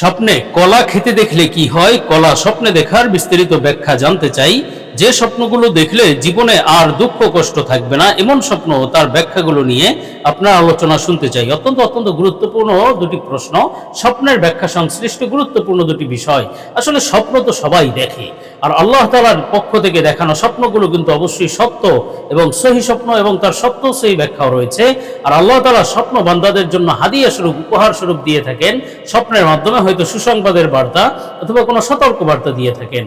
স্বপ্নে কলা খেতে দেখলে কি হয়? কলা স্বপ্নে দেখার বিস্তারিত ব্যাখ্যা জানতে চাই। যে স্বপ্নগুলো দেখলে জীবনে আর দুঃখ কষ্ট থাকবে না, এমন স্বপ্ন তার ব্যাখ্যাগুলো নিয়ে আপনার আলোচনা শুনতে চাই। অত্যন্ত অত্যন্ত গুরুত্বপূর্ণ দুটি প্রশ্ন। স্বপ্নের ব্যাখ্যা সংশ্লিষ্ট গুরুত্বপূর্ণ দুটি বিষয়। আসলে স্বপ্ন তো সবাই দেখে। আর আল্লাহ তালার পক্ষ থেকে দেখানো স্বপ্নগুলো কিন্তু অবশ্যই সত্য এবং সহি স্বপ্ন এবং তার সত্য সেই ব্যাখ্যাও রয়েছে। আর আল্লাহ তালা স্বপ্ন বান্দাদের জন্য হাদিয়া স্বরূপ, উপহার স্বরূপ দিয়ে থাকেন। স্বপ্নের মাধ্যমে হয়তো সুসংবাদের বার্তা অথবা কোনো সতর্ক বার্তা দিয়ে থাকেন।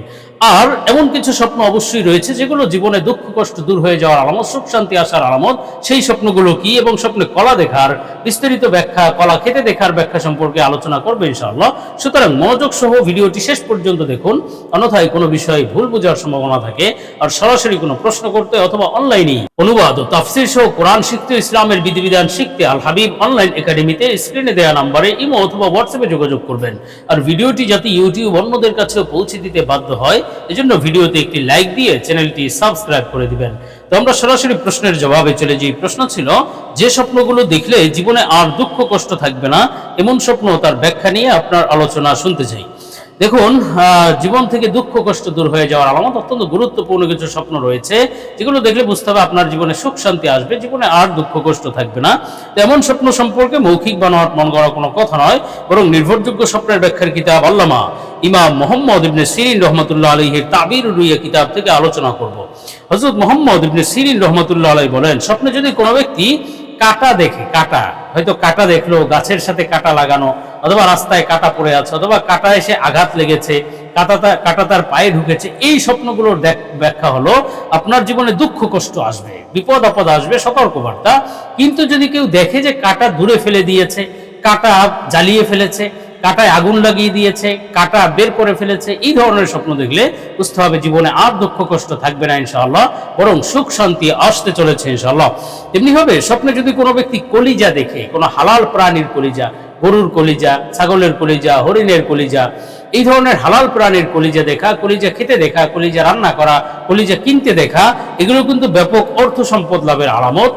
আর এমন কিছু স্বপ্ন অবশ্যই রয়েছে যেগুলো জীবনে দুঃখ, কষ্ট দূর হয়ে যাওয়ার আলামত, সুখ, শান্তি আসার আলামত। সেই স্বপ্নগুলো কি এবং স্বপ্নে কলা দেখার, বিস্তারিত ব্যাখ্যা, কলা খেতে দেখার ব্যাখ্যা সম্পর্কে আলোচনা করবে ইনশাআল্লাহ। সুতরাং মনোযোগ সহ ভিডিওটি শেষ পর্যন্ত দেখুন। অন্যথায় কোনো বিষয়ে ভুল বোঝার সম্ভাবনা থাকে আর সরাসরি কোনো প্রশ্ন করতে অথবা অনলাইনেই অনুবাদ ও তাফসির সহ কোরআন শিখতে ইসলামের বিধিবিধান শিখতে আল হাবিব অনলাইন একাডেমিতে স্ক্রিনে দেওয়া নাম্বারে ইমো অথবা হোয়াটসঅ্যাপে যোগাযোগ করবেন। আর ভিডিওটি যাতে ইউটিউব অন্যদের কাছেও পৌঁছে দিতে বাধ্য হয়, এজন্য ভিডিওতে একটি লাইক দিয়ে চ্যানেলটি সাবস্ক্রাইব করে দিবেন। তো আমরা সরাসরি প্রশ্নের জবাবে চলে যাই। প্রশ্ন ছিল, যে স্বপ্নগুলো দেখলে জীবনে আর দুঃখ কষ্ট থাকবে না, এমন স্বপ্ন তার ব্যাখ্যা নিয়ে আপনার আলোচনা শুনতে চাই। দেখুন জীবন থেকে দুঃখ, কষ্ট দূর হয়ে যাওয়ার আলামত অত্যন্ত গুরুত্বপূর্ণ কিছু স্বপ্ন রয়েছে। যেগুলো দেখলে বুঝতে হবে আপনার জীবনে সুখ, শান্তি আসবে, জীবনে আর দুঃখ, কষ্ট থাকবে না। এমন স্বপ্ন সম্পর্কে মৌখিক বানোয়ার মন গড়া কোনো কথা নয়, বরং নির্ভরযোগ্য স্বপ্নের ব্যাখ্যার কিতাব আল্লামা ইমাম মোহাম্মদ ইবনে সিরিন রহমতুল্লাহ আলহির তাবির রুইয়া কিতাব থেকে আলোচনা করব। হজরত মোহাম্মদ ইবনে সিরিন রহমতুল্লাহ আলাই বলেন, স্বপ্নে যদি কোনো ব্যক্তি কাটা দেখে, কাটা, হয়তো কাটা দেখল, গাছের সাথে কাটা লাগানো অথবা রাস্তায় কাটা পড়ে আছে, অথবা কাটা এসে আঘাত লেগেছে, কাটা কাটা তার পায়ে ঢুকেছে, এই স্বপ্নগুলোর ব্যাখ্যা হলো আপনার জীবনে দুঃখ, কষ্ট আসবে, বিপদ, আপদ আসবে, সতর্কবার্তা। কিন্তু যদি কেউ দেখে যে কাটা দূরে ফেলে দিয়েছে, কাটা জ্বালিয়ে ফেলেছে, কাটায় আগুন লাগিয়ে দিয়েছে, কাটা বের করে ফেলেছে, এই ধরনের স্বপ্ন দেখলে বুঝতে হবে জীবনে আর দুঃখ, কষ্ট থাকবে না ইনশাআল্লাহ, বরং সুখ, শান্তি আসতে চলেছে ইনশাআল্লাহ। তেমনি হবে স্বপ্নে যদি কোনো ব্যক্তি কলিজা দেখে, কোনো হালাল প্রাণীর কলিজা গরুর কলিজা, ছাগলের কলিজা, হরিণের কলিজা, এই ধরনের হালাল প্রাণীর কলিজা দেখা, কলিজা খেতে দেখা, কলিজা রান্না করা, কলিজা কিনতে দেখা, এগুলো কিন্তু ব্যাপক অর্থ সম্পদ লাভের আলামত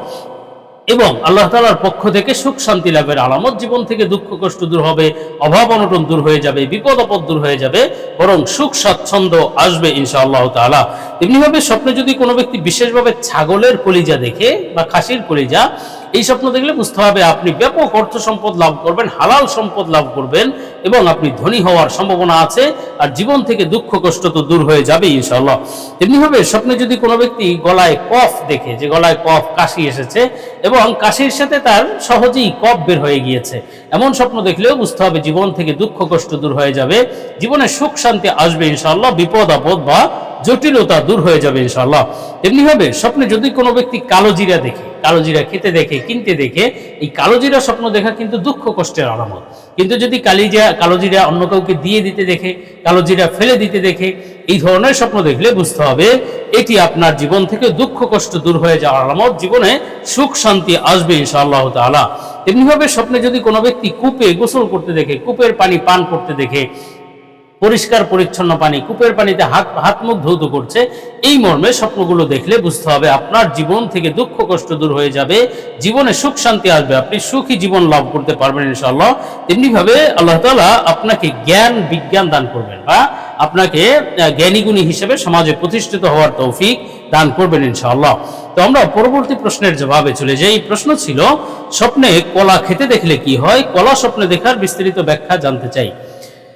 এবং আল্লাহ তালার পক্ষ থেকে সুখ শান্তি লাভের আলামত। জীবন থেকে দুঃখ কষ্ট দূর হবে, অভাব অনটন দূর হয়ে যাবে, বিপদ আপদ দূর হয়ে যাবে, বরং সুখ, স্বাচ্ছন্দ্য আসবে ইনশা আল্লাহ তালা তেমনিভাবে স্বপ্নে যদি কোনো ব্যক্তি বিশেষভাবে ছাগলের কলিজা দেখে বা খাসির কলিজা এই স্বপ্ন দেখলে বুঝতে হবে আপনি ব্যাপক অর্থ সম্পদ লাভ করবেন, হালাল সম্পদ লাভ করবেন এবং আপনি ধনী হওয়ার সম্ভাবনা আছে আর জীবন থেকে দুঃখ কষ্ট তো দূর হয়ে যাবে ইনশাল্লাহ তেমনিভাবে স্বপ্নে যদি কোনো ব্যক্তি গলায় কফ দেখে, যে গলায় কফ কাশি এসেছে এবং কাশির সাথে তার সহজেই কফ বের হয়ে গিয়েছে, এমন স্বপ্ন দেখলেও বুঝতে হবে জীবন থেকে দুঃখ কষ্ট দূর হয়ে যাবে, জীবনে সুখ শান্তি আসবে ইনশাল্লাহ বিপদ, আপদ বা জটিলতা দূর হয়ে যাবে ইনশাল্লাহ তেমনি হবে স্বপ্নে যদি কোনো ব্যক্তি কালো জিরা দেখে কালো জিরা খেতে দেখে, কিনতে দেখে, এই কালোজিরা স্বপ্ন দেখা কিন্তু দুঃখ কষ্টের আলামত। কিন্তু যদি কালিজা, কালোজিরা অন্য কাউকে দিয়ে দিতে দেখে, কালোজিরা ফেলে দিতে দেখে, এই ধরনের স্বপ্ন দেখলে বুঝতে হবে, এটি আপনার জীবন থেকে দুঃখ কষ্ট দূর হয়ে যাওয়ার আলামত। জীবনে সুখ, শান্তি আসবে ইনশাআল্লাহ তাআলা। এমনিভাবে স্বপ্নে যদি কোনো ব্যক্তি কূপে গোসল করতে দেখে, কূপের পানি পান করতে দেখে পরিষ্কার, পরিচ্ছন্ন পানি, কূপের পানিতে হাত হাত মুখ ধৌত করছে, এই মর্মে স্বপ্নগুলো দেখলে বুঝতে হবে আপনার জীবন থেকে দুঃখ, কষ্ট দূর হয়ে যাবে, জীবনে সুখ, শান্তি আসবে, আপনি সুখী জীবন লাভ করতে পারবেন ইনশাআল্লাহ। তেমনি ভাবে আল্লাহ তালা আপনাকে জ্ঞান, বিজ্ঞান দান করবেন, বা আপনাকে জ্ঞানীগুণী হিসেবে সমাজে প্রতিষ্ঠিত হওয়ার তৌফিক দান করবেন ইনশাআল্লাহ। তো আমরা পরবর্তী প্রশ্নের জবাবে চলে যাই। প্রশ্ন ছিল, স্বপ্নে কলা খেতে দেখলে কি হয়? কলা স্বপ্নে দেখার বিস্তারিত ব্যাখ্যা জানতে চাই।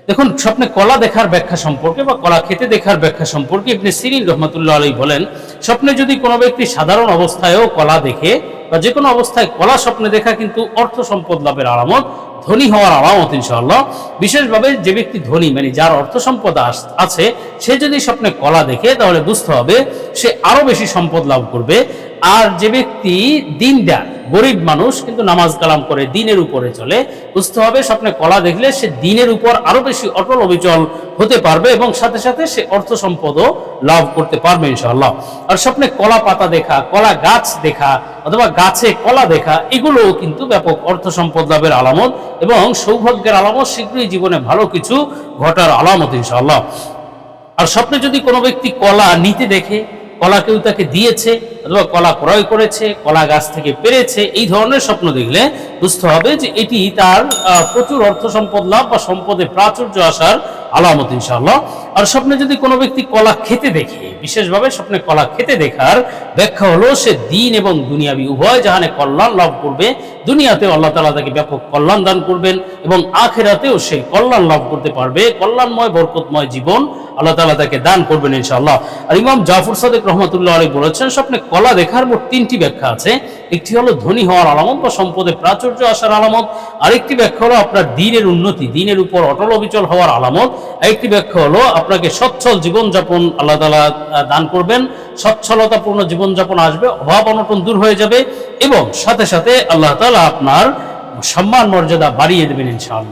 দেখুন, স্বপ্নে কলা দেখার ব্যাখ্যা সম্পর্কে বা কলা খেতে দেখার ব্যাখ্যা সম্পর্কে ইবনে সিরিন রহমতুল্লাহ আলী বলেন, স্বপ্নে যদি কোনো ব্যক্তি সাধারণ অবস্থায়ও কলা দেখে বা যে কোনো অবস্থায় কলা স্বপ্নে দেখা কিন্তু অর্থ সম্পদ লাভের আলামত ধনী হওয়ার আলামত, ইনশাআল্লাহ। বিশেষভাবে যে ব্যক্তি ধনী মানে যার অর্থ সম্পদ আছে, সে যদি স্বপ্নে কলা দেখে, তাহলে বুঝতে হবে সে আরও বেশি সম্পদ লাভ করবে। আর যে ব্যক্তি দিনদার, গরিব মানুষ, কিন্তু নামাজ কালাম করে দিনের উপরে চলে, বুঝতে হবে স্বপ্নে কলা দেখলে সে দিনের উপর আরও বেশি অটল অবিচল হতে পারবে এবং সাথে সাথে সে অর্থ সম্পদও লাভ করতে পারবে, ইনশাআল্লাহ। আর স্বপ্নে কলা পাতা দেখা, কলা গাছ দেখা, অথবা গাছে কলা দেখা, এগুলোও কিন্তু ব্যাপক অর্থ সম্পদ লাভের আলামত। এবং সৌভাগ্যের আলামত শীঘ্রই জীবনে ভালো কিছু ঘটার আলামত, ইনশাআল্লাহ। আর স্বপ্নে যদি কোনো ব্যক্তি কলা নিতে দেখে, কলা কেউ তাকে দিয়েছে, অথবা কলা ক্রয় করেছে, কলা গাছ থেকে পেরেছে, এই ধরনের স্বপ্ন দেখলে বুঝতে হবে যে এটি তার প্রচুর অর্থ সম্পদ লাভ বা সম্পদে প্রাচুর্য আসার আলামত ইনশাআল্লাহ। আর স্বপ্নে যদি কোনো ব্যক্তি কলা খেতে দেখে, বিশেষভাবে স্বপ্নে কলা খেতে দেখার ব্যাখ্যা হলো, সে দিন এবং দুনিয়াবি উভয় জাহানে কল্যাণ লাভ করবে দুনিয়াতে আল্লাহ তালা তাকে ব্যাপক কল্যাণ দান করবেন এবং আখেরাতেও সে কল্যাণ লাভ করতে পারবে। কল্যাণময়, বরকতময় জীবন আল্লাহ তালা তাকে দান করবেন ইনশাআল্লাহ। আর ইমাম জাফর সাদেক রহমতুল্লাহ আলী বলেছেন, স্বপ্নে কলা দেখার মোট তিনটি ব্যাখ্যা আছে। একটি হলো ধনী হওয়ার আলামত বা সম্পদে প্রাচুর্য আসার আলামত। আরেকটি ব্যাখ্যা হলো আপনার দিনের উন্নতি, দিনের উপর অটল অবিচল হওয়ার আলামত। আরেকটি ব্যাখ্যা হলো আপনাকে সচ্ছল জীবনযাপন আল্লাহ তালা দান করবেন। সচ্ছলতাপূর্ণ জীবনযাপন আসবে, অভাব অনটন দূর হয়ে যাবে এবং সাথে সাথে আল্লাহ তালা আপনার সম্মান মর্যাদা বাড়িয়ে দেবেন ইনশাআল্লাহ।